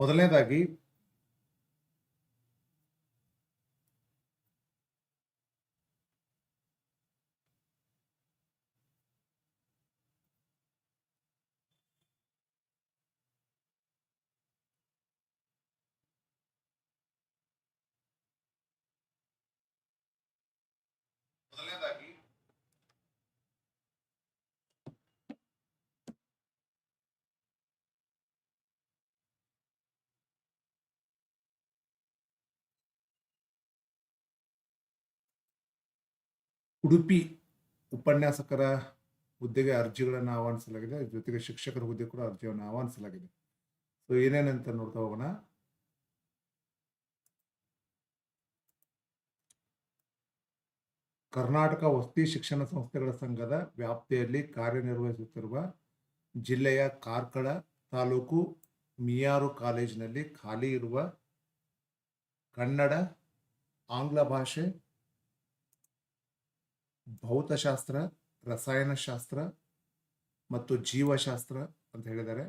ಮೊದಲನೇದಾಗಿ ಉಡುಪಿ ಉಪನ್ಯಾಸಕರ ಹುದ್ದೆಗೆ ಅರ್ಜಿಗಳನ್ನು ಆಹ್ವಾನಿಸಲಾಗಿದೆ. ಜೊತೆಗೆ ಶಿಕ್ಷಕರ ಹುದ್ದೆ ಕೂಡ ಅರ್ಜಿಯನ್ನು ಆಹ್ವಾನಿಸಲಾಗಿದೆ. ಸೊ ಏನೇನಂತ ನೋಡ್ತಾ ಹೋಗೋಣ. ಕರ್ನಾಟಕ ವಸತಿ ಶಿಕ್ಷಣ ಸಂಸ್ಥೆಗಳ ಸಂಘದ ವ್ಯಾಪ್ತಿಯಲ್ಲಿ ಕಾರ್ಯನಿರ್ವಹಿಸುತ್ತಿರುವ ಜಿಲ್ಲೆಯ ಕಾರ್ಕಳ ತಾಲೂಕು ಮಿಯಾರು ಕಾಲೇಜಿನಲ್ಲಿ ಖಾಲಿ ಇರುವ ಕನ್ನಡ, ಆಂಗ್ಲ ಭಾಷೆ ಭೌತಶಾಸ್ತ್ರ, ರಸಾಯನಶಾಸ್ತ್ರ ಮತ್ತು ಜೀವಶಾಸ್ತ್ರ ಅಂತ ಹೇಳಿದ್ದಾರೆ.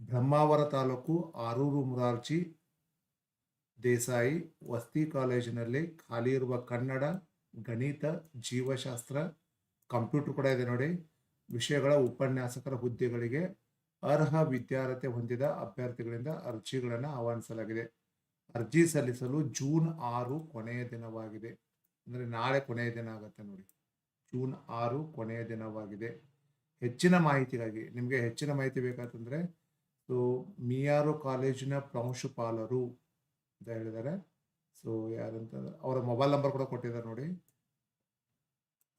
ಬ್ರಹ್ಮಾವರ ತಾಲೂಕು ಆರೂರು ಮುರಾರ್ಜಿ ದೇಸಾಯಿ ವಸ್ತಿ ಕಾಲೇಜಿನಲ್ಲಿ ಖಾಲಿ ಇರುವ ಕನ್ನಡ, ಗಣಿತ, ಜೀವಶಾಸ್ತ್ರ, ಕಂಪ್ಯೂಟರ್ ಕೂಡ ಇದೆ ನೋಡಿ. ವಿಷಯಗಳ ಉಪನ್ಯಾಸಕರ ಹುದ್ದೆಗಳಿಗೆ ಅರ್ಹ ವಿದ್ಯಾರ್ಹತೆ ಹೊಂದಿದ ಅಭ್ಯರ್ಥಿಗಳಿಂದ ಅರ್ಜಿಗಳನ್ನು ಆಹ್ವಾನಿಸಲಾಗಿದೆ. ಅರ್ಜಿ ಸಲ್ಲಿಸಲು ಜೂನ್ ಆರು ಕೊನೆಯ ದಿನವಾಗಿದೆ. ಅಂದರೆ ನಾಳೆ ಕೊನೆಯ ದಿನ ಆಗುತ್ತೆ ನೋಡಿ. ಜೂನ್ ಆರು ಕೊನೆಯ ದಿನವಾಗಿದೆ. ಹೆಚ್ಚಿನ ಮಾಹಿತಿಗಾಗಿ, ನಿಮಗೆ ಹೆಚ್ಚಿನ ಮಾಹಿತಿ ಬೇಕಾತಂದ್ರೆ, ಸೊ, ಮಿಯಾರು ಕಾಲೇಜಿನ ಪ್ರಾಂಶುಪಾಲರು ಅಂತ ಹೇಳಿದ್ದಾರೆ. ಸೊ, ಯಾರಂತ, ಅವರ ಮೊಬೈಲ್ ನಂಬರ್ ಕೂಡ ಕೊಟ್ಟಿದ್ದಾರೆ ನೋಡಿ.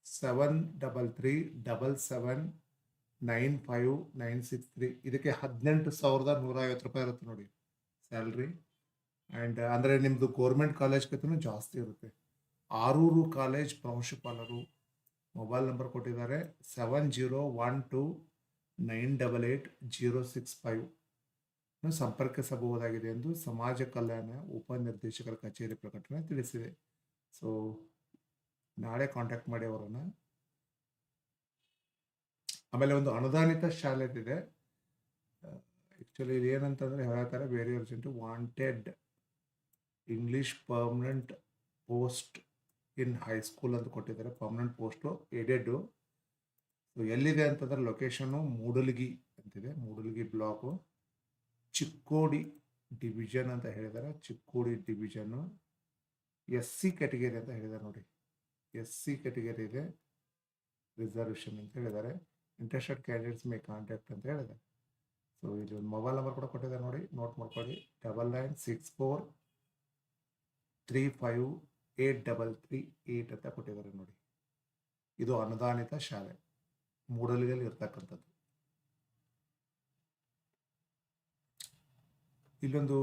Seven double three double seven nine five nine six three. ಇದಕ್ಕೆ ಹದಿನೆಂಟು ಸಾವಿರದ ನೂರ ಐವತ್ತು ರೂಪಾಯಿ ಇರುತ್ತೆ ನೋಡಿ ಸ್ಯಾಲ್ರಿ. ಆ್ಯಂಡ್ ಅಂದರೆ ನಿಮ್ಮದು ಕಾಲೇಜ್ ಕಾಲೇಜ್ಗಿಂತಲೂ ಜಾಸ್ತಿ ಇರುತ್ತೆ. ಆರೂರು ಕಾಲೇಜ್ ಪ್ರಾಂಶುಪಾಲರು ಮೊಬೈಲ್ ನಂಬರ್ ಕೊಟ್ಟಿದ್ದಾರೆ seven zero one two nine double eight zero six five. ಸಂಪರ್ಕಿಸಬಹುದಾಗಿದೆ ಎಂದು ಸಮಾಜ ಕಲ್ಯಾಣ ಉಪನಿರ್ದೇಶಕರ ಕಚೇರಿ ಪ್ರಕಟಣೆ ತಿಳಿಸಿದೆ. ಸೊ ನಾಳೆ ಕಾಂಟ್ಯಾಕ್ಟ್ ಮಾಡಿ ಅವರನ್ನು. ಆಮೇಲೆ ಒಂದು ಅನುದಾನಿತ ಶಾಲೆ ಇದೆ ಆ್ಯಕ್ಚುಲಿ ಇದು ಏನಂತಂದ್ರೆ ಹೇಳ್ತಾರೆ very urgent wanted English permanent post in high school ಅಂತ ಕೊಟ್ಟಿದ್ದಾರೆ ಪರ್ಮನೆಂಟ್ ಪೋಸ್ಟು ಎಡೆಡು ಸೊ ಎಲ್ಲಿದೆ ಅಂತಂದ್ರೆ ಲೊಕೇಶನ್ನು ಮೂಡಲ್ಗಿ ಅಂತಿದೆ, ಮೂಡಲ್ಗಿ ಬ್ಲಾಕು ಚಿಕ್ಕೋಡಿ ಡಿವಿಷನ್ ಅಂತ ಹೇಳಿದ್ದಾರೆ, ಚಿಕ್ಕೋಡಿ ಡಿವಿಷನ್ನು ಎಸ್ ಸಿ ಕ್ಯಾಟಗರಿ ಅಂತ ಹೇಳಿದ್ದಾರೆ ನೋಡಿ. ಎಸ್ ಸಿ ಕ್ಯಾಟಗರಿ ಇದೆ ರಿಸರ್ವೇಷನ್ ಅಂತ ಹೇಳಿದ್ದಾರೆ. ಇಂಟ್ರೆಸ್ಟೆಡ್ ಕ್ಯಾಂಡಿಡೇಟ್ಸ್ ಮೇ ಕಾಂಟ್ಯಾಕ್ಟ್ ಅಂತ ಹೇಳಿದ್ದಾರೆ. ಸೊ ಒಂದು ಮೊಬೈಲ್ ನಂಬರ್ ಕೂಡ ಕೊಟ್ಟಿದ್ದಾರೆ ನೋಡಿ ನೋಟ್ ಮಾಡ್ಕೊಳ್ಳಿ. Double nine six four three five eight double three eight ಅಂತ ಕೊಟ್ಟಿದ್ದಾರೆ ನೋಡಿ. ಇದು ಅನುದಾನಿತ ಶಾಲೆ. ಮೂಡಲಿಯಲ್ಲಿ ಇರ್ತಕ್ಕಂಥದ್ದು. ಇಲ್ಲೊಂದು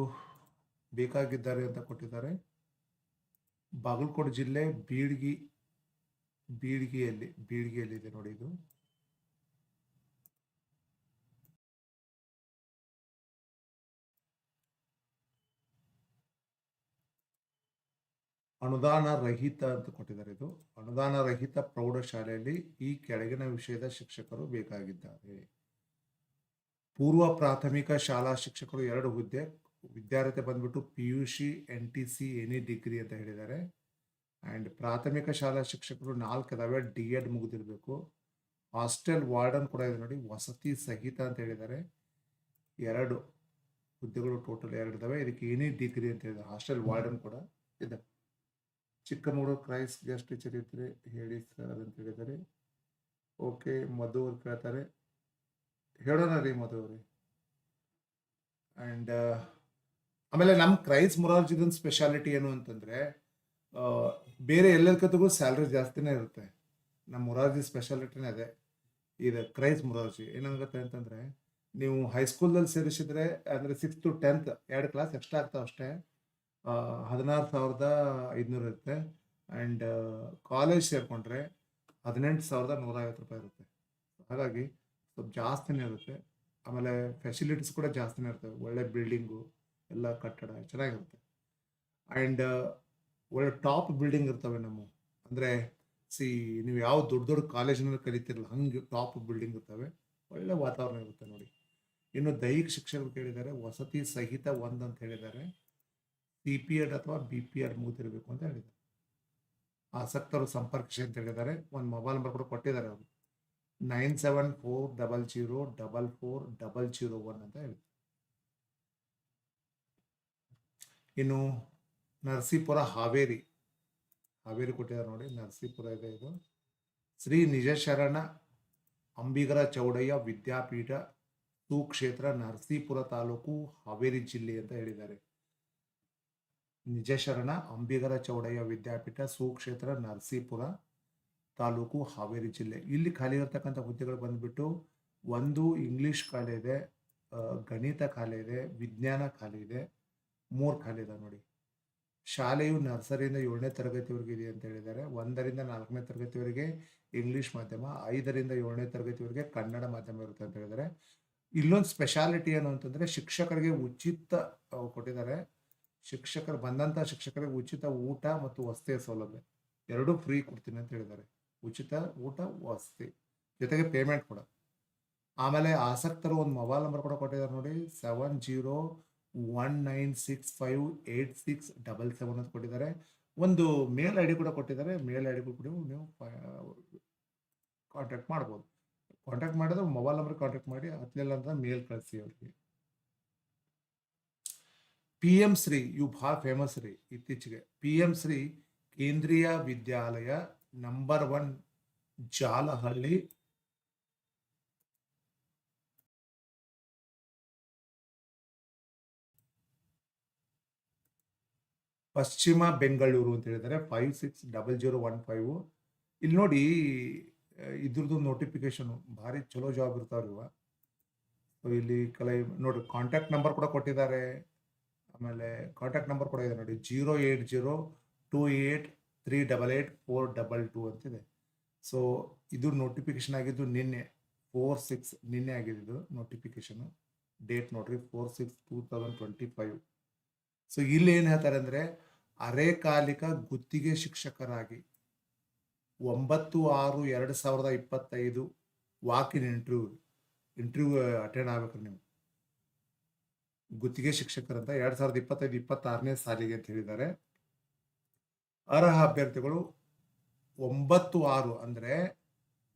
ಬೇಕಾಗಿದ್ದಾರೆ ಅಂತ ಕೊಟ್ಟಿದ್ದಾರೆ. ಬಾಗಲಕೋಟೆ ಜಿಲ್ಲೆ ಬೀಳ್ಗಿ ಬೀಡ್ಗಿಯಲ್ಲಿ ಬೀಳ್ಗಿಯಲ್ಲಿದೆ ನೋಡಿ ಇದು. ಅನುದಾನ ರಹಿತ ಅಂತ ಕೊಟ್ಟಿದ್ದಾರೆ ಇದು. ಅನುದಾನ ರಹಿತ ಪ್ರೌಢಶಾಲೆಯಲ್ಲಿ ಈ ಕೆಳಗಿನ ವಿಷಯದ ಶಿಕ್ಷಕರು ಬೇಕಾಗಿದ್ದಾರೆ. ಪೂರ್ವ ಪ್ರಾಥಮಿಕ ಶಾಲಾ ಶಿಕ್ಷಕರು ಎರಡು ಹುದ್ದೆ ವಿದ್ಯಾರ್ಥಿ ಬಂದ್ಬಿಟ್ಟು P U C N T C, any degree ಅಂತ ಹೇಳಿದ್ದಾರೆ. ಆ್ಯಂಡ್ ಪ್ರಾಥಮಿಕ ಶಾಲಾ ಶಿಕ್ಷಕರು ನಾಲ್ಕು ಅದಾವೆ, ಡಿ ಎಡ್ ಮುಗಿದಿರಬೇಕು. ಹಾಸ್ಟೆಲ್ ವಾರ್ಡನ್ ಕೂಡ ಇದೆ ನೋಡಿ, ವಸತಿ ಸಹಿತ ಅಂತ ಹೇಳಿದ್ದಾರೆ. ಎರಡು ಹುದ್ದೆಗಳು ಟೋಟಲ್ ಎರಡು ಇದಾವೆ ಇದಕ್ಕೆ ಎನಿ ಡಿಗ್ರಿ ಅಂತ ಹೇಳಿದ್ದಾರೆ. ಹಾಸ್ಟೆಲ್ ವಾರ್ಡನ್ ಕೂಡ ಇದೆ. ಚಿಕ್ಕಮಗಳೂರು ಕ್ರೈಸ್ ಗೆಸ್ಟ್ ಟೀಚರ್ ಇದ್ರೆ ಹೇಳಿ ಸರ್ ಅಂತ ಹೇಳಿದ್ದಾರೆ. ಓಕೆ, ಮಧು ಅವ್ರು ಕೇಳ್ತಾರೆ. ಹೇಳೋಣ ರೀ ಮಧು ಅವ್ರಿ. ಆ್ಯಂಡ್ ಆಮೇಲೆ ನಮ್ಮ ಕ್ರೈಸ್ ಮೊರಾರ್ಜಿದನ್ ಸ್ಪೆಷಾಲಿಟಿ ಏನು ಅಂತಂದ್ರೆ ಬೇರೆ ಎಲ್ಲದಕ್ಕೂ ಸ್ಯಾಲ್ರಿ ಜಾಸ್ತಿನೇ ಇರುತ್ತೆ. ನಮ್ಮ ಮೊರಾರ್ಜಿ ಸ್ಪೆಷಾಲಿಟಿನೇ ಅದೇ. ಇದು ಕ್ರೈಸ್ ಮೊರಾರ್ಜಿ ಏನಾಗುತ್ತೆ ಅಂತಂದ್ರೆ, ನೀವು ಹೈಸ್ಕೂಲಲ್ಲಿ ಸೇರಿಸಿದ್ರೆ ಅಂದರೆ ಸಿಕ್ಸ್ ಟು ಟೆಂತ್ ಎರಡು ಕ್ಲಾಸ್ ಎಕ್ಸ್ಟ್ರಾ ಆಗ್ತಾವೆ ಅಷ್ಟೇ. ಹದಿನಾರು ಸಾವಿರದ ಐದುನೂರು ಇರುತ್ತೆ. ಆ್ಯಂಡ್ ಕಾಲೇಜ್ ಸೇರಿಕೊಂಡ್ರೆ ಹದಿನೆಂಟು ಸಾವಿರದ ನೂರೈವತ್ತು ರೂಪಾಯಿ ಇರುತ್ತೆ. ಹಾಗಾಗಿ ಸ್ವಲ್ಪ ಜಾಸ್ತಿನೇ ಇರುತ್ತೆ. ಆಮೇಲೆ ಫೆಸಿಲಿಟೀಸ್ ಕೂಡ ಜಾಸ್ತಿನೇ ಇರ್ತವೆ ಒಳ್ಳೆ ಬಿಲ್ಡಿಂಗು ಎಲ್ಲ ಕಟ್ಟಡ ಚೆನ್ನಾಗಿರುತ್ತೆ. ಆ್ಯಂಡ್ ಒಳ್ಳೆ ಟಾಪ್ ಬಿಲ್ಡಿಂಗ್ ಇರ್ತವೆ ನಮ್ಮ. ಅಂದರೆ, ಸಿ, ನೀವು ಯಾವ ದೊಡ್ಡ ದೊಡ್ಡ ಕಾಲೇಜಿನಲ್ಲಿ ಕಲಿತಿರಲ್ಲ, ಹಂಗೆ ಟಾಪ್ ಬಿಲ್ಡಿಂಗ್ ಇರ್ತವೆ. ಒಳ್ಳೆ ವಾತಾವರಣ ಇರುತ್ತೆ ನೋಡಿ. ಇನ್ನು ದೈಹಿಕ ಶಿಕ್ಷಕರು ಕೇಳಿದ್ದಾರೆ ವಸತಿ ಸಹಿತ ಒಂದು ಅಂತ ಹೇಳಿದ್ದಾರೆ. ಸಿ ಪಿ ಎಡ್ ಅಥವಾ ಬಿ ಪಿ ಎಡ್ ಮುಗಿದಿರಬೇಕು ಅಂತ ಹೇಳಿದ್ದಾರೆ ಆಸಕ್ತರು ಸಂಪರ್ಕಿಸಿ ಅಂತ ಹೇಳಿದ್ದಾರೆ. ಒಂದು ಮೊಬೈಲ್ ನಂಬರ್ ಕೂಡ ಕೊಟ್ಟಿದ್ದಾರೆ ಅವರು. Nine seven four double zero double four double zero one ಅಂತ ಹೇಳಿದ್ರು. ಇನ್ನು ನರಸೀಪುರ ಹಾವೇರಿ. ಹಾವೇರಿ ಕೊಟ್ಟಿದ್ದಾರೆ ನೋಡಿ, ನರಸೀಪುರ ಇದೆ ಇದು. ಶ್ರೀ ನಿಜಶರಣ ಅಂಬಿಗರ ಚೌಡಯ್ಯ ವಿದ್ಯಾಪೀಠ ಸುಕ್ಷೇತ್ರ ನರಸೀಪುರ ತಾಲೂಕು ಹಾವೇರಿ ಜಿಲ್ಲೆ ಅಂತ ಹೇಳಿದ್ದಾರೆ. ನಿಜಶರಣ ಅಂಬಿಗರ ಚೌಡಯ್ಯ ವಿದ್ಯಾಪೀಠ, ಸುಕ್ಷೇತ್ರ, ನರಸೀಪುರ ತಾಲೂಕು, ಹಾವೇರಿ ಜಿಲ್ಲೆ. ಇಲ್ಲಿ ಖಾಲಿ ಇರತಕ್ಕಂಥ ಹುದ್ದೆಗಳು ಬಂದ್ಬಿಟ್ಟು ಒಂದು ಇಂಗ್ಲಿಷ್ ಖಾಲಿ ಇದೆ ಗಣಿತ ಖಾಲಿ ಇದೆ, ವಿಜ್ಞಾನ ಖಾಲಿ ಇದೆ, ಮೂರು ಖಾಲಿ ಇದೆ ನೋಡಿ. ಶಾಲೆಯು ನರ್ಸರಿಯಿಂದ ಏಳನೇ ತರಗತಿವರೆಗೆ ಇದೆ ಅಂತ ಹೇಳಿದ್ದಾರೆ. ಒಂದರಿಂದ ನಾಲ್ಕನೇ ತರಗತಿವರೆಗೆ ಇಂಗ್ಲಿಷ್ ಮಾಧ್ಯಮ, ಐದರಿಂದ ಏಳನೇ ತರಗತಿವರೆಗೆ ಕನ್ನಡ ಮಾಧ್ಯಮ ಇರುತ್ತೆ ಅಂತ ಹೇಳಿದ್ದಾರೆ. ಇಲ್ಲೊಂದು ಸ್ಪೆಷಾಲಿಟಿ ಏನು ಅಂತಂದ್ರೆ ಶಿಕ್ಷಕರಿಗೆ ಉಚಿತ ಕೊಟ್ಟಿದ್ದಾರೆ. ಶಿಕ್ಷಕರು ಬಂದಂಥ ಶಿಕ್ಷಕರಿಗೆ ಉಚಿತ ಊಟ ಮತ್ತು ವಸತಿಯ ಸೌಲಭ್ಯ. ಎರಡೂ ಫ್ರೀ ಕೊಡ್ತೀನಿ ಅಂತ ಹೇಳಿದ್ದಾರೆ. ಉಚಿತ ಊಟ, ವಸತಿ. ಜೊತೆಗೆ ಪೇಮೆಂಟ್ ಕೂಡ. ಆಮೇಲೆ ಆಸಕ್ತರು ಒಂದು ಮೊಬೈಲ್ ನಂಬರ್ ಕೂಡ ಕೊಟ್ಟಿದ್ದಾರೆ ನೋಡಿ. Seven zero one nine six five eight six double seven ಅಂತ ಕೊಟ್ಟಿದ್ದಾರೆ. ಒಂದು ಮೇಲ್ ಐ ಡಿ ಕೂಡ ಕೊಟ್ಟಿದ್ದಾರೆ. ಮೇಲ್ ಐ ಡಿ ಕೂಡ ನೀವು ಕಾಂಟ್ಯಾಕ್ಟ್ ಮಾಡ್ಬೋದು. ಕಾಂಟ್ಯಾಕ್ಟ್ ಮಾಡಿದ್ರೆ ಮೊಬೈಲ್ ನಂಬರ್ ಕಾಂಟ್ಯಾಕ್ಟ್ ಮಾಡಿ ಹತ್ತಲಿಲ್ಲ ಅಂತ ಮೇಲ್ ಕಳಿಸಿ ಅವ್ರಿಗೆ. ಪಿ ಎಂ ಶ್ರೀ ಇವು ಭಾಳ ಫೇಮಸ್ ರೀ ಇತ್ತೀಚೆಗೆ ಪಿ ಎಂ ಶ್ರೀ ಕೇಂದ್ರೀಯ ವಿದ್ಯಾಲಯ ನಂಬರ್ ಒನ್ ಜಾಲಹಳ್ಳಿ ಪಶ್ಚಿಮ ಬೆಂಗಳೂರು ಅಂತ ಹೇಳಿದರೆ five six double zero one five ಇಲ್ಲಿ ನೋಡಿ ಇದ್ರದ್ದು ನೋಟಿಫಿಕೇಶನ್ ಭಾರಿ ಚಲೋ ಜಾಬ್ ಇರ್ತಾವ್ರಿ ಇಲ್ಲಿ ಕಲೈ ನೋಡಿ ಕಾಂಟ್ಯಾಕ್ಟ್ ನಂಬರ್ ಕೂಡ ಕೊಟ್ಟಿದ್ದಾರೆ. ಆಮೇಲೆ ಕಾಂಟ್ಯಾಕ್ಟ್ ನಂಬರ್ ಕೂಡ ಇದೆ ನೋಡಿ. Zero eight zero two eight three double eight four double two ಅಂತಿದೆ ಸೊ ಇದು ನೋಟಿಫಿಕೇಶನ್ ಆಗಿದ್ದು ನಿನ್ನೆ ಫೋರ್ ಸಿಕ್ಸ್ ನಿನ್ನೆ ಆಗಿದೆ ಇದು ನೋಟಿಫಿಕೇಶನ್ ಡೇಟ್ ನೋಡ್ರಿ four six two thousand twenty five so ಇಲ್ಲಿ ಏನು ಹೇಳ್ತಾರೆ ಅಂದರೆ, ಅರೆಕಾಲಿಕ ಗುತ್ತಿಗೆ ಶಿಕ್ಷಕರಾಗಿ ಒಂಬತ್ತು ಆರು ಎರಡು ಸಾವಿರದ ಇಪ್ಪತ್ತೈದು walk in interview interview attend ಆಗ್ಬೇಕ್ರಿ ನೀವು. ಗುತ್ತಿಗೆ ಶಿಕ್ಷಕರಂತ ಎರಡ್ ಸಾವಿರದ ಇಪ್ಪತ್ತೈದು, ಇಪ್ಪತ್ತಾರನೇ ಸಾಲಿಗೆ ಅಂತ ಹೇಳಿದ್ದಾರೆ. ಅರ್ಹ ಅಭ್ಯರ್ಥಿಗಳು ಒಂಬತ್ತು ಆರು ಅಂದ್ರೆ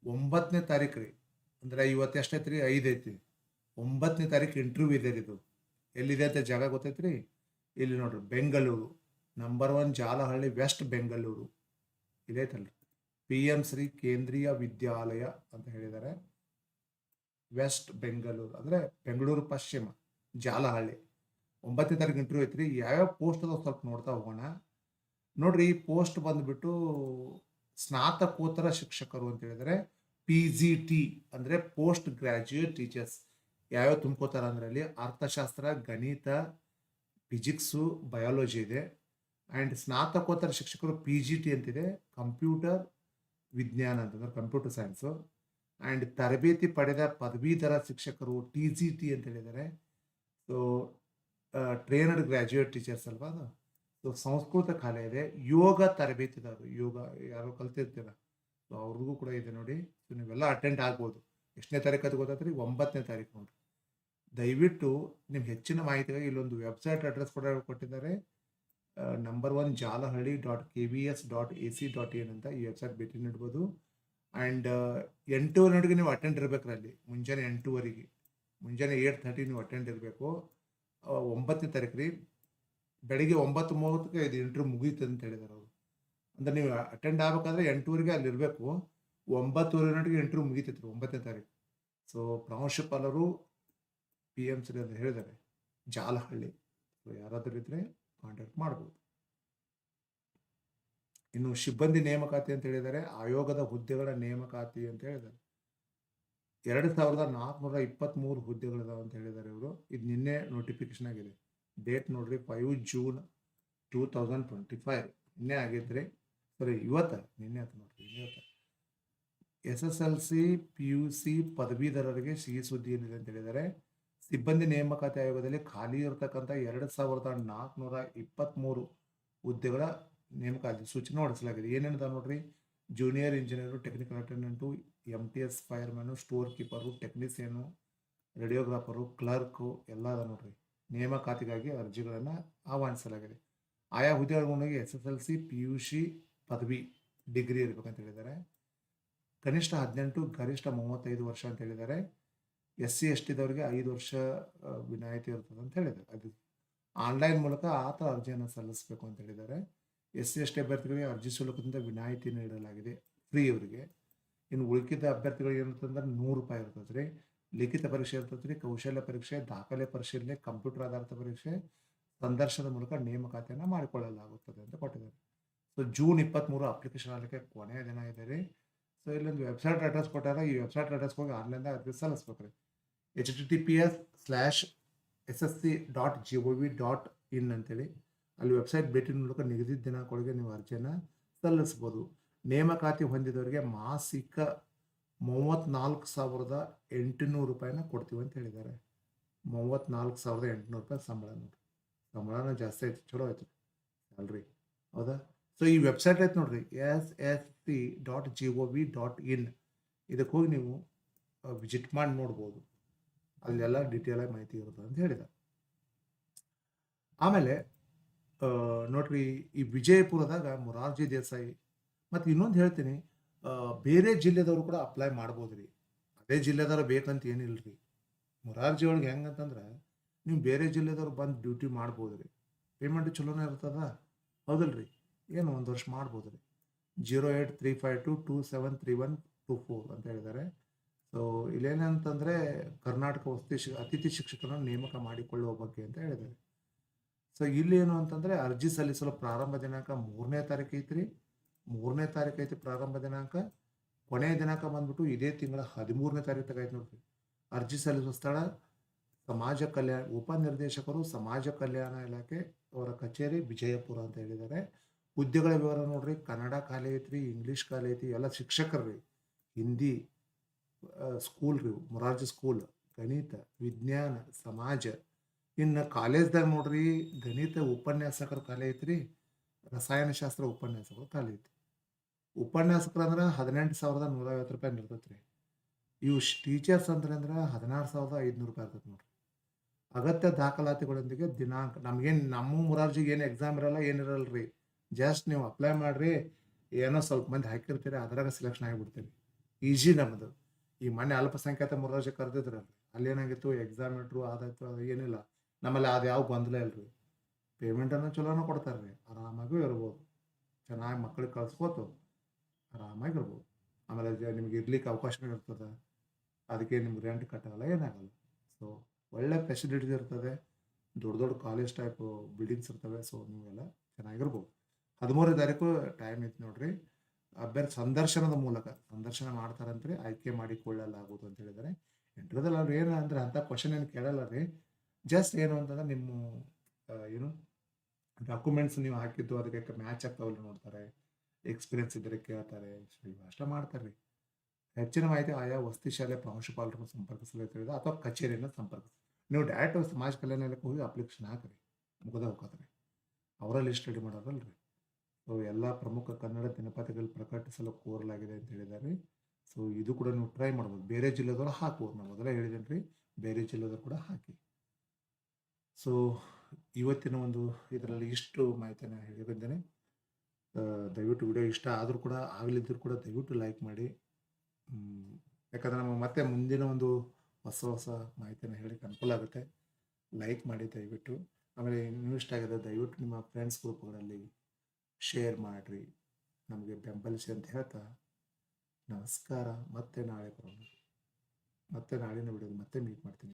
ಒಂಬತ್ತನೇ ತಾರೀಕು ರೀ. ಅಂದ್ರೆ ಇವತ್ತು ರೀ ಐದು ಐತಿ. ಒಂಬತ್ತನೇ ತಾರೀಕು ಇಂಟರ್ವ್ಯೂ ಇದೆ ರೀ ಇದು. ಎಲ್ಲಿದೆ ಅಂತ ಜಾಗ ಗೊತ್ತೈತ್ರಿ? ಇಲ್ಲಿ ನೋಡ್ರಿ, Bengaluru. Number one Jalahalli west Bengaluru. ಇದೈತಲ್ರಿ P M Shri Kendriya Vidyalaya ಅಂತ ಹೇಳಿದ್ದಾರೆ. ವೆಸ್ಟ್ ಬೆಂಗಳೂರು. ಅಂದ್ರೆ ಬೆಂಗಳೂರು ಪಶ್ಚಿಮ. ಜಾಲಹಳ್ಳಿ. ಒಂಬತ್ತನೇ ತಾರೀಕು ಇಂಟರ್ವ್ಯೂ ಐತ್ರಿ. ಯಾವ್ಯಾವ ಪೋಸ್ಟ್ ಅದಾವ ಸ್ವಲ್ಪ ನೋಡ್ತಾ ಹೋಗೋಣ. ನೋಡ್ರಿ ಈ ಪೋಸ್ಟ್ ಬಂದ್ಬಿಟ್ಟು ಸ್ನಾತಕೋತ್ತರ ಶಿಕ್ಷಕರು ಅಂತ ಹೇಳಿದ್ರೆ ಪಿ ಜಿ ಟಿ ಅಂದ್ರೆ ಪೋಸ್ಟ್ ಗ್ರ್ಯಾಜುಯೇಟ್ ಟೀಚರ್ಸ್ ಯಾವ್ಯಾವ ತುಂಬ್ಕೋತಾರೆ ಅಂದ್ರೆ ಅಲ್ಲಿ ಅರ್ಥಶಾಸ್ತ್ರ, ಗಣಿತ ಫಿಸಿಕ್ಸು ಬಯಾಲಜಿ ಇದೆ. ಆ್ಯಂಡ್ ಸ್ನಾತಕೋತ್ತರ ಶಿಕ್ಷಕರು ಪಿ ಜಿ ಟಿ ಅಂತಿದೆ. ಕಂಪ್ಯೂಟರ್ ವಿಜ್ಞಾನ ಅಂತಂದ್ರೆ ಕಂಪ್ಯೂಟರ್ ಸೈನ್ಸು ಆ್ಯಂಡ್ ತರಬೇತಿ ಪಡೆದ ಪದವೀಧರ ಶಿಕ್ಷಕರು ಟಿ ಜಿ ಟಿ ಅಂತ ಹೇಳಿದ್ದಾರೆ ಸೊ ಟ್ರೈನರ್ ಗ್ರ್ಯಾಜುಯೇಟ್ ಟೀಚರ್ಸ್ ಅಲ್ವಾ ಅದು? ಸೊ ಸಂಸ್ಕೃತ ಖಾಲಿ ಇದೆ. ಯೋಗ ತರಬೇತಿದಾರರು ಯೋಗ ಯಾರೋ ಕಲ್ತಿರ್ತೀರ. ಸೊ ಅವ್ರಿಗೂ ಕೂಡ ಇದೆ ನೋಡಿ. ಸೊ ನೀವೆಲ್ಲ ಅಟೆಂಡ್ ಆಗ್ಬೋದು. ಎಷ್ಟನೇ ತಾರೀಕು ಗೊತ್ತಾತ್ರಿ ಒಂಬತ್ತನೇ ತಾರೀಕು ನೋಡಿ. ದಯವಿಟ್ಟು ನಿಮ್ಗೆ ಹೆಚ್ಚಿನ ಮಾಹಿತಿಗಾಗಿ ಇಲ್ಲೊಂದು ವೆಬ್ಸೈಟ್ ಅಡ್ರೆಸ್ ಕೂಡ ಕೊಟ್ಟಿದ್ದಾರೆ. Number one Jalahalli dot K V S dot A C dot in ಅಂತ ಈ ವೆಬ್ಸೈಟ್ ಭೇಟಿ ನೀಡ್ಬೋದು. ಆ್ಯಂಡ್ ಎಂಟೂವರೆಗೆ ನೀವು ಅಟೆಂಡ್ ಇರಬೇಕ್ರಲ್ಲಿ ಮುಂಜಾನೆ ಎಂಟೂವರೆಗೆ. ಮುಂಜಾನೆ ಏಟ್ ಥರ್ಟಿ ನೀವು ಅಟೆಂಡ್ ಇರಬೇಕು. ಒಂಬತ್ತನೇ ತಾರೀಕು ರೀ ಬೆಳಿಗ್ಗೆ ಒಂಬತ್ತು ಮೂವತ್ತಕ್ಕೆ ಇದು ಇಂಟ್ರ್ಯೂ ಮುಗೀತು ಅಂತ ಹೇಳಿದಾರೆ ಅವರು. ಅಂದರೆ ನೀವು ಅಟೆಂಡ್ ಆಗಬೇಕಾದ್ರೆ ಎಂಟೂವರೆಗೆ ಅಲ್ಲಿ ಇರಬೇಕು. ಒಂಬತ್ತುವರೆ ಗಂಟೆಗೆ ಇಂಟ್ರ್ಯೂ ಮುಗೀತೈತ್ರಿ ಒಂಬತ್ತನೇ ತಾರೀಕು. ಸೊ ಪ್ರಾಂಶುಪಾಲರು ಪಿ ಎಂ ಸಿ ಅಂತ ಹೇಳಿದ್ದಾರೆ ಜಾಲಹಳ್ಳಿ. ಸೊ ಯಾರಾದರೂ ಇದ್ರೆ ಕಾಂಟ್ಯಾಕ್ಟ್ ಮಾಡ್ಬೋದು. ಇನ್ನು ಸಿಬ್ಬಂದಿ ನೇಮಕಾತಿ ಅಂತ ಹೇಳಿದ್ದಾರೆ ಆಯೋಗದ ಹುದ್ದೆಗಳ ನೇಮಕಾತಿ ಅಂತ ಹೇಳಿದ್ದಾರೆ ಎರಡು ಸಾವಿರದ ನಾಲ್ಕುನೂರ ಇಪ್ಪತ್ತ್ಮೂರು ಹುದ್ದೆಗಳಿದಾವೆ ಅಂತ ಹೇಳಿದ್ದಾರೆ ಇವರು. ಇದು ನಿನ್ನೆ ನೋಟಿಫಿಕೇಶನ್ ಆಗಿದೆ. ಡೇಟ್ ನೋಡ್ರಿ five June two thousand twenty five ನಿನ್ನೆ ಆಗಿದ್ರಿ ಸರಿ ಇವತ್ತು, ನಿನ್ನೆ ಆಯ್ತು ನೋಡ್ರಿ, ಇವತ್ತ. S S L C P U C ಪದವೀಧರರಿಗೆ ಸಿಹಿ ಸುದ್ದಿ ಏನಿದೆ ಅಂತ ಹೇಳಿದ್ದಾರೆ. ಸಿಬ್ಬಂದಿ ನೇಮಕಾತಿ ಆಯೋಗದಲ್ಲಿ ಖಾಲಿ ಇರತಕ್ಕಂಥ ಎರಡು ಸಾವಿರದ ನಾಲ್ಕುನೂರ ಇಪ್ಪತ್ತ್ಮೂರು ಹುದ್ದೆಗಳ ನೇಮಕಾತಿ ಸೂಚನೆ ಹೊಡೆಸಲಾಗಿದೆ ಏನೇನಿದೆ ನೋಡ್ರಿ? Junior engineer technical attendant M T S fireman store keeper technician radiographer clerk ಎಲ್ಲ ಅದ ನೋಡ್ರಿ. ನೇಮಕಾತಿಗಾಗಿ ಅರ್ಜಿಗಳನ್ನು ಆಹ್ವಾನಿಸಲಾಗಿದೆ. ಆಯಾ ಹುದ್ದೆಗಳಿಗೆ S S L C P U C ಪದವಿ ಡಿಗ್ರಿ ಇರಬೇಕಂತ ಹೇಳಿದ್ದಾರೆ. ಕನಿಷ್ಠ ಹದಿನೆಂಟು, ಗರಿಷ್ಠ ಮೂವತ್ತೈದು ವರ್ಷ ಅಂತ ಹೇಳಿದ್ದಾರೆ. ಎಸ್ ಸಿ ಎಸ್ ಟಿದವರಿಗೆ ಐದು ವರ್ಷ ವಿನಾಯಿತಿ ಇರ್ತದೆ ಅಂತ ಹೇಳಿದ್ದಾರೆ. ಅದು ಆನ್ಲೈನ್ ಮೂಲಕ ಆ ಥರ ಅರ್ಜಿಯನ್ನು ಸಲ್ಲಿಸಬೇಕು ಅಂತ ಹೇಳಿದ್ದಾರೆ. ಎಸ್ ಸಿ ಎಸ್ ಟಿ ಅಭ್ಯರ್ಥಿಗಳಿಗೆ ಅರ್ಜಿ ಶುಲ್ಕದಿಂದ ವಿನಾಯಿತಿ ನೀಡಲಾಗಿದೆ. ಫ್ರೀ ಅವರಿಗೆ. ಇನ್ನು ಉಳಿಕಿದ ಅಭ್ಯರ್ಥಿಗಳು ಏನಂತಂದ್ರೆ ನೂರು ರೂಪಾಯಿ ಇರ್ತದೆ ರೀ ಲಿಖಿತ ಪರೀಕ್ಷೆ ಇರ್ತದೆ ರೀ ಕೌಶಲ್ಯ ಪರೀಕ್ಷೆ, ದಾಖಲೆ ಪರಿಶೀಲನೆ ಕಂಪ್ಯೂಟರ್ ಆಧಾರಿತ ಪರೀಕ್ಷೆ, ಸಂದರ್ಶನದ ಮೂಲಕ ನೇಮಕಾತಿಯನ್ನು ಮಾಡಿಕೊಳ್ಳಲಾಗುತ್ತದೆ ಅಂತ ಕೊಟ್ಟಿದ್ದಾರೆ. ಸೊ ಜೂನ್ ಇಪ್ಪತ್ತ್ಮೂರು ಅಪ್ಲಿಕೇಶನ್ ಆಗಲಿಕ್ಕೆ ಕೊನೆಯ ದಿನ ಇದೆ ರೀ. ಸೊ ಇಲ್ಲೊಂದು ವೆಬ್ಸೈಟ್ ಅಡ್ರೆಸ್ ಕೊಟ್ಟಾರ ಈ ವೆಬ್ಸೈಟ್ ಅಡ್ರೆಸ್ಗೆ ಹೋಗಿ ಆನ್ಲೈನ್ದಾಗ ಅರ್ಜಿ ಸಲ್ಲಿಸ್ಬೇಕು ರೀ. H T T P S slash S S C dot G O V dot in ಅಂತೇಳಿ. ಅಲ್ಲಿ ವೆಬ್ಸೈಟ್ ಭೇಟಿ ಮೂಲಕ ನಿಗದಿತ ದಿನಗಳಿಗೆ ನೀವು ಅರ್ಜಿಯನ್ನು ಸಲ್ಲಿಸ್ಬೋದು. ನೇಮಕಾತಿ ಹೊಂದಿದವರಿಗೆ ಮಾಸಿಕ ಮೂವತ್ನಾಲ್ಕು ಸಾವಿರದ ಎಂಟುನೂರು ರೂಪಾಯಿನ ಕೊಡ್ತೀವಿ ಅಂತ ಹೇಳಿದ್ದಾರೆ. ಮೂವತ್ತ್ನಾಲ್ಕು ಸಾವಿರದ ಎಂಟುನೂರು ರೂಪಾಯಿ ಸಂಬಳ ನೋಡಿ. ಸಂಬಳನ ಜಾಸ್ತಿ ಆಯ್ತು, ಚಲೋ ಆಯ್ತು. ಅಲ್ರಿ. ಹೌದಾ? ಸೊ ಈ ವೆಬ್ಸೈಟ್ ಐತೆ ನೋಡ್ರಿ S S C dot G O V dot in ಇದಕ್ಕೆ ಹೋಗಿ ನೀವು ವಿಸಿಟ್ ಮಾಡಿ ನೋಡ್ಬೋದು. ಅಲ್ಲೆಲ್ಲ ಡೀಟೇಲಾಗಿ ಮಾಹಿತಿ ಇರುತ್ತೆ ಅಂತ ಹೇಳಿದ ಆಮೇಲೆ ನೋಡ್ರಿ, ಈ ವಿಜಯಪುರದಾಗ ಮೊರಾರ್ಜಿ ದೇಸಾಯಿ ಮತ್ತು ಇನ್ನೊಂದು ಹೇಳ್ತೀನಿ ಬೇರೆ ಜಿಲ್ಲೆದವರು ಕೂಡ ಅಪ್ಲೈ ಮಾಡ್ಬೋದು ರೀ ಅದೇ ಜಿಲ್ಲೆದವ್ರು ಬೇಕಂತ ಏನಿಲ್ಲ ರೀ ಮೊರಾರ್ಜಿ ಒಳಗೆ ಹೆಂಗಂತಂದ್ರೆ, ನೀವು ಬೇರೆ ಜಿಲ್ಲೆದವ್ರು ಬಂದು ಡ್ಯೂಟಿ ಮಾಡ್ಬೋದು ರೀ ಪೇಮೆಂಟ್ ಚಲೋನೇ ಇರ್ತದ? ಹೌದಲ್ರಿ. ಏನು ಒಂದು ವರ್ಷ ಮಾಡ್ಬೋದು ರೀ zero eight three five two two seven three one two four ಅಂತ ಹೇಳಿದ್ದಾರೆ ಸೊ ಇಲ್ಲೇನಂತಂದರೆ ಕರ್ನಾಟಕ ವಸತಿ ಅತಿಥಿ ಶಿಕ್ಷಕರನ್ನು ನೇಮಕ ಮಾಡಿಕೊಳ್ಳುವ ಬಗ್ಗೆ ಅಂತ ಹೇಳಿದ್ದಾರೆ ಸೊ ಏನು ಅಂತಂದರೆ ಅರ್ಜಿ ಸಲ್ಲಿಸಲು ಪ್ರಾರಂಭ ದಿನಾಂಕ ಮೂರನೇ ತಾರೀಕು ಐತ್ರಿ. ಮೂರನೇ ತಾರೀಕು ಐತಿ ಪ್ರಾರಂಭ ದಿನಾಂಕ. ಕೊನೆಯ ದಿನಾಂಕ ಬಂದ್ಬಿಟ್ಟು ಇದೇ ತಿಂಗಳ ಹದಿಮೂರನೇ ತಾರೀಕು ತಗೈತೆ ನೋಡ್ರಿ. ಅರ್ಜಿ ಸಲ್ಲಿಸುವ ಸ್ಥಳ, ಸಮಾಜ ಕಲ್ಯಾಣ, ಉಪನಿರ್ದೇಶಕರು ಸಮಾಜ ಕಲ್ಯಾಣ ಇಲಾಖೆ ಅವರ ಕಚೇರಿ ವಿಜಯಪುರ ಅಂತ ಹೇಳಿದ್ದಾರೆ. ಹುದ್ದೆಗಳ ವಿವರ ನೋಡ್ರಿ. ಕನ್ನಡ ಖಾಲಿ ಐತ್ರಿ, ಇಂಗ್ಲೀಷ್ ಖಾಲಿ ಐತಿ ಎಲ್ಲ ಶಿಕ್ಷಕರ್ರಿ ಹಿಂದಿ ಸ್ಕೂಲ್ ರೀ, ಮೊರಾರ್ಜಿ ಸ್ಕೂಲ್ ಗಣಿತ, ವಿಜ್ಞಾನ, ಸಮಾಜ. ಇನ್ನು ಕಾಲೇಜ್ದಾಗ ನೋಡ್ರಿ, ಗಣಿತ ಉಪನ್ಯಾಸಕರ ಖಾಲಿ ಐತ್ರಿ, ರಸಾಯನಶಾಸ್ತ್ರ ಉಪನ್ಯಾಸಕರು ಖಾಲಿ ಐತಿ ಉಪನ್ಯಾಸಕರು ಅಂದ್ರೆ ಹದಿನೆಂಟು ಸಾವಿರದ ನೂರ ಐವತ್ತು ರೂಪಾಯಿ ಇರ್ತೈತೆ ರೀ. ಇವು ಟೀಚರ್ಸ್ ಅಂದ್ರೆ ಅಂದ್ರೆ ಹದಿನಾರು ಸಾವಿರದ ಐದುನೂರು ರೂಪಾಯಿ ಇರ್ತೈತೆ ನೋಡ್ರಿ. ಅಗತ್ಯ ದಾಖಲಾತಿಗಳೊಂದಿಗೆ ದಿನಾಂಕ, ನಮಗೇನು ನಮ್ಮ ಮುರಾರ್ಜಿಗೆ ಏನು ಎಕ್ಸಾಮ್ ಇರಲ್ಲ ಏನಿರಲ್ಲ ರೀ. ಜಸ್ಟ್ ನೀವು ಅಪ್ಲೈ ಮಾಡಿರಿ, ಏನೋ ಸ್ವಲ್ಪ ಮಂದಿ ಹಾಕಿರ್ತೀರಿ, ಅದ್ರಾಗ ಸೆಲೆಕ್ಷನ್ ಆಗಿಬಿಡ್ತೀರಿ. ಈಜಿ ನಮ್ಮದು ಈ ಮೊನ್ನೆ ಅಲ್ಪಸಂಖ್ಯಾತ ಮುರಾರ್ಜಿ ಕರೆದಿದ್ರಲ್ಲ ಅಲ್ಲಿ ಏನಾಗಿತ್ತು ಎಕ್ಸಾಮ್ ಇಟ್ರು, ಅದಾಯ್ತು, ಅದು ಏನಿಲ್ಲ. ನಮ್ಮಲ್ಲಿ ಅದು ಯಾವ ಗೊಂದಲ ಇಲ್ರಿ. ಪೇಮೆಂಟನ್ನು ಚಲೋನೂ ಕೊಡ್ತಾರೆ ರೀ ಆರಾಮಾಗೂ ಇರ್ಬೋದು. ಚೆನ್ನಾಗಿ ಮಕ್ಳಿಗೆ ಕಳ್ಸ್ಕೊತು. ಆರಾಮಾಗಿ ಇರ್ಬೋದು ಆಮೇಲೆ ನಿಮ್ಗೆ ಇರ್ಲಿಕ್ಕೆ ಅವಕಾಶಗಳು ಇರ್ತದೆ. ಅದಕ್ಕೆ ನಿಮ್ಗೆ ರೆಂಟ್ ಕಟ್ಟಾಗಲ್ಲ ಏನಾಗಲ್ಲ. ಸೊ ಒಳ್ಳೆ ಫೆಸಿಲಿಟೀಸ್ ಇರ್ತದೆ. ದೊಡ್ಡ ದೊಡ್ಡ ಕಾಲೇಜ್ ಟೈಪ್ ಬಿಲ್ಡಿಂಗ್ಸ್ ಇರ್ತವೆ. ಸೊ ನೀವೆಲ್ಲ ಚೆನ್ನಾಗಿರ್ಬೋದು. ಹದಿಮೂರನೇ ತಾರೀಕು ಟೈಮ್ ಐತೆ ನೋಡ್ರಿ. ಅಭ್ಯರ್ಥಿ ಸಂದರ್ಶನದ ಮೂಲಕ, ಸಂದರ್ಶನ ಮಾಡ್ತಾರಂತ್ರಿ. ಆಯ್ಕೆ ಮಾಡಿಕೊಳ್ಳಲಾಗುವುದು ಅಂತ ಹೇಳಿದರೆ ಇಂಟರ್ವ್ಯೂದಲ್ಲಿ ಅವ್ರು ಏನು ಅಂದ್ರೆ ಅಂಥ ಕ್ವಶನ್ ಏನು ಕೇಳಲ್ಲ ರೀ. ಜಸ್ಟ್ ಏನು ಅಂತಂದ್ರೆ ನಿಮ್ಮ ಏನು ಡಾಕ್ಯುಮೆಂಟ್ಸ್ ನೀವು ಹಾಕಿದ್ದು, ಅದಕ್ಕೆ ಮ್ಯಾಚ್ ಆಗ್ತಾವಲ್ಲ ನೋಡ್ತಾರೆ. ಎಕ್ಸ್ಪೀರಿಯನ್ಸ್ ಇದ್ದರೆ ಕೇಳ್ತಾರೆ ಅಷ್ಟೇ ಮಾಡ್ತಾರೆ. ರೀ ಹೆಚ್ಚಿನ ಮಾಹಿತಿ ಆಯಾ ವಸತಿ ಶಾಲೆ ಪ್ರಾಂಶುಪಾಲರನ್ನು ತಿಳಿದ ಅಥವಾ ಕಚೇರಿಯನ್ನು ಸಂಪರ್ಕಿಸಿ. ನೀವು ಡೈರೆಕ್ಟ್ ಸಮಾಜ ಕಲ್ಯಾಣ ಇಲಾಖೆ ಹೋಗಿ ಅಪ್ಲಿಕೇಶನ್ ಹಾಕಿರಿ ಮುಗದ ಹೋಗ್ತಾರೆ ಅವರಲ್ಲಿ ಸ್ಟಡಿ ರೆಡಿ ಮಾಡೋರಲ್ಲ ರೀ ಸೊ ಎಲ್ಲ ಪ್ರಮುಖ ಕನ್ನಡ ದಿನಪತ್ರಿಕೆಗಳು ಪ್ರಕಟಿಸಲು ಕೋರಲಾಗಿದೆ ಅಂತ ಹೇಳಿದ್ದಾರೆ. ಸೊ ಇದು ಕೂಡ ನೀವು ಟ್ರೈ ಮಾಡ್ಬೋದು. ಬೇರೆ ಜಿಲ್ಲೆದವರು ಹಾಕ್ಬೋದು. ನಾನು ಮೊದಲೇ ಹೇಳಿದ್ದೇನೆ ರೀ ಬೇರೆ ಜಿಲ್ಲೆದವ್ರು ಕೂಡ ಹಾಕಿ. ಸೊ ಇವತ್ತಿನ ಒಂದು ಇದರಲ್ಲಿ ಇಷ್ಟು ಮಾಹಿತಿಯನ್ನು ಹೇಳಿ ಬಂದೇನೆ ಆ, ದಯವಿಟ್ಟು ವಿಡಿಯೋ ಇಷ್ಟ ಆದರೂ ಕೂಡ ಆಗಲಿದ್ದರೂ ಕೂಡ ದಯವಿಟ್ಟು ಲೈಕ್ ಮಾಡಿ. ಯಾಕಂದರೆ ನಮಗೆ ಮತ್ತೆ ಮುಂದಿನ ಒಂದು ಹೊಸ ಹೊಸ ಮಾಹಿತಿಯನ್ನು ಹೇಳಕ್ಕೆ ಅನುಕೂಲ ಆಗುತ್ತೆ. ಲೈಕ್ ಮಾಡಿ ದಯವಿಟ್ಟು. ಆಮೇಲೆ ನೀವು ಇಷ್ಟ ಆಗಿದೆ ದಯವಿಟ್ಟು ನಿಮ್ಮ ಫ್ರೆಂಡ್ಸ್ ಗ್ರೂಪ್ಗಳಲ್ಲಿ ಶೇರ್ ಮಾಡಿರಿ. ನಮಗೆ ಬೆಂಬಲಿಸಿ ಅಂತ ಹೇಳ್ತಾ ನಮಸ್ಕಾರ. ಮತ್ತೆ ನಾಳೆ ಬರೋಣ. ಮತ್ತೆ ನಾಳಿನ ವಿಡಿಯೋ ಮತ್ತೆ ಮೀಟ್ ಮಾಡ್ತೀನಿ.